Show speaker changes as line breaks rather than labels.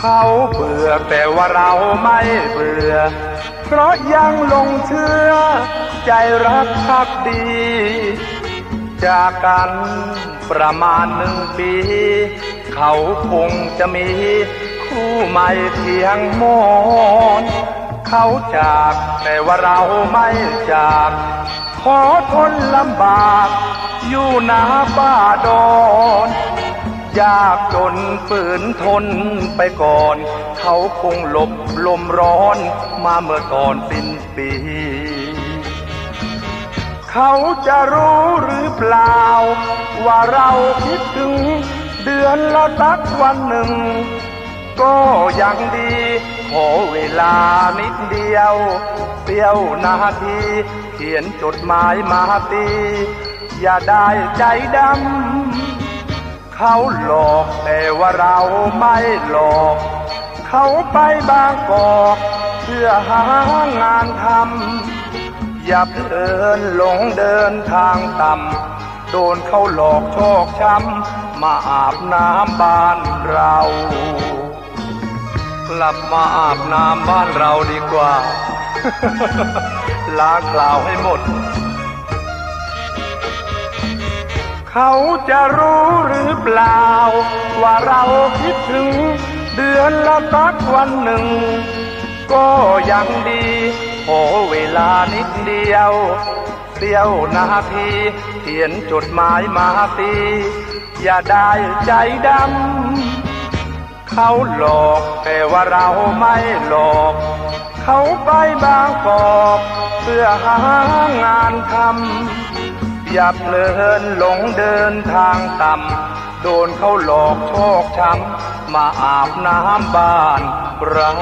เขาเบื่อแต่ว่าเราไม่เบื่อ เพราะยังลงเชื่อ ใจรักพักดี จากกันประมาณหนึ่งปี เขาคงจะมี คู่ใหม่เพียงมอนเขาจากแต่ว่าเราไม่จาก ขอทนลำบาก อยู่หนาบ้าดอน ยากจนฝืนทนไปก่อน เขาคงหลบลมร้อนมาเมื่อตอนสิ้นปี เขาจะรู้หรือเปล่า ว่าเราคิดถึง เดือนละตักวันหนึ่ง ก็ยังดี ขอเวลานิดเดียวเสี้ยวนาทีเขียนจดหมายมาตี อย่าได้ใจดำ เขาหลอกแต่ว่าเราไม่หลอก เขาไปบางกอกเพื่อหางานทำอย่าเพลินหลงเดินทางต่ำโดนเขาหลอกโชคช้ำมาอาบน้ำบ้านเรากลับมาอาบน้ำบ้านเราดีกว่าล้างกล่าวให้หมด เขาจะรู้หรือเปล่า ว่าเราคิดถึง เดือนละสักวันหนึ่ง ก็ยังดีขอเวลานิดเดียวเสี้ยวนาทีเขียนจดหมายมาตีอย่าได้ใจดำ เขาหลอกแต่ว่าเราไม่หลอก เขาไปบางกอกเพื่อหางานทำ อย่าเพลินหลงเดินทางต่ำ โดนเขาหลอกโชคช้ำ มาอาบน้ำบ้านเรา